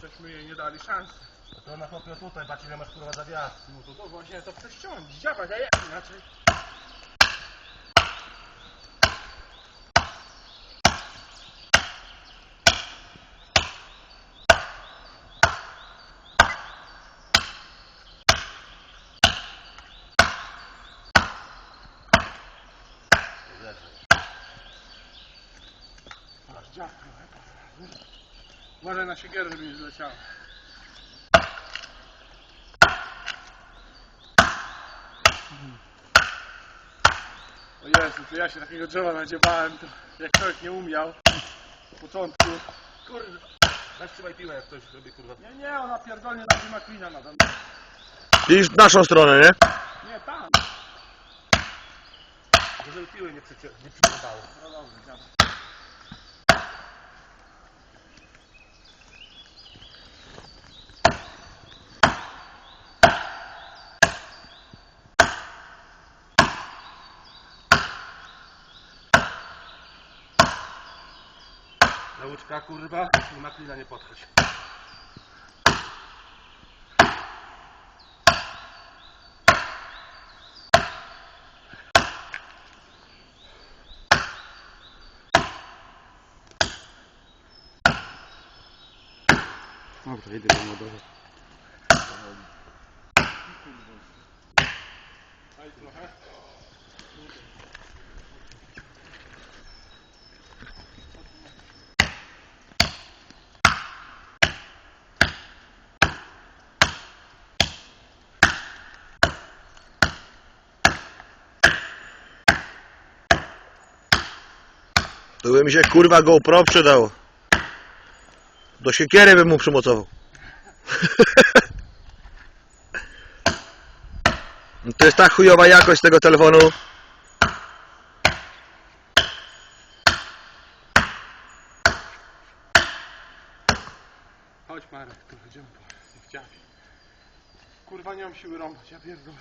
Żeśmy jej nie dali szansy. To na chłopie tutaj, patrz ile masz kurwa za wiatr. No to, właśnie to chcę ściągnąć, dziabać, a jak inaczej? Trochę. Uważaj na siekierę, żeby nie zleciała. O Jezu, to ja się takiego drzewa nadziewałem, to jak człowiek nie umiał na początku. Kurde. Weź trzymaj piłę jak ktoś robi kurwa. Nie, nie, ona pierdolnie na Jima Queena nade mną. Idziesz w naszą stronę, nie? Nie, tam. Żeby piły nie, przyciągało. No dobrze, działa. Nauczka kurwa, nie ma klina nie podchodź. Dobra, idę do. Daj trochę. To by mi się kurwa GoPro przydało. Do siekiery bym mu przymocował. No To jest tak chujowa jakość tego telefonu. Chodź Marek, tu idziemy po tych dziabi. Kurwa nie mam siły rąbać, ja pierdolę.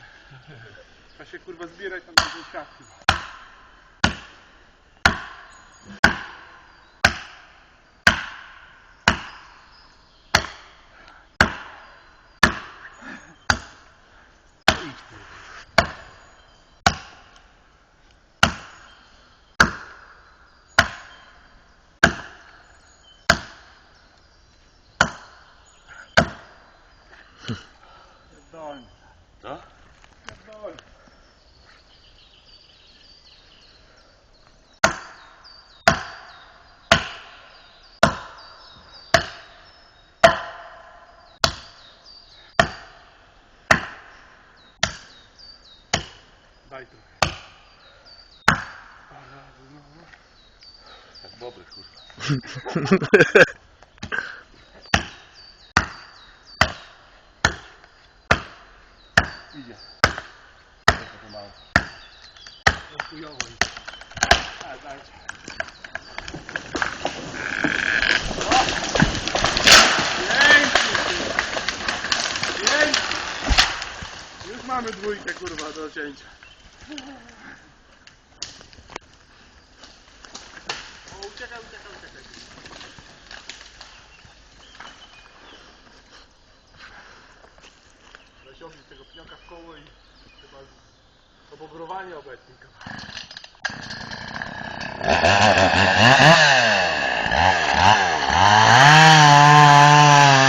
Trzeba się kurwa zbierać tam do świat chyba. Pierdolę. Co? Pierdolę. Daj trochę. O Jezu, no, no. Jak bobry kurwa. To chujowo. A, dajcie. Już mamy dwójkę kurwa do cięcia. O, uciekaj, uciekaj, uciekaj. Weź obróć tego pnioka w koło i chyba obogrowanie obecnie.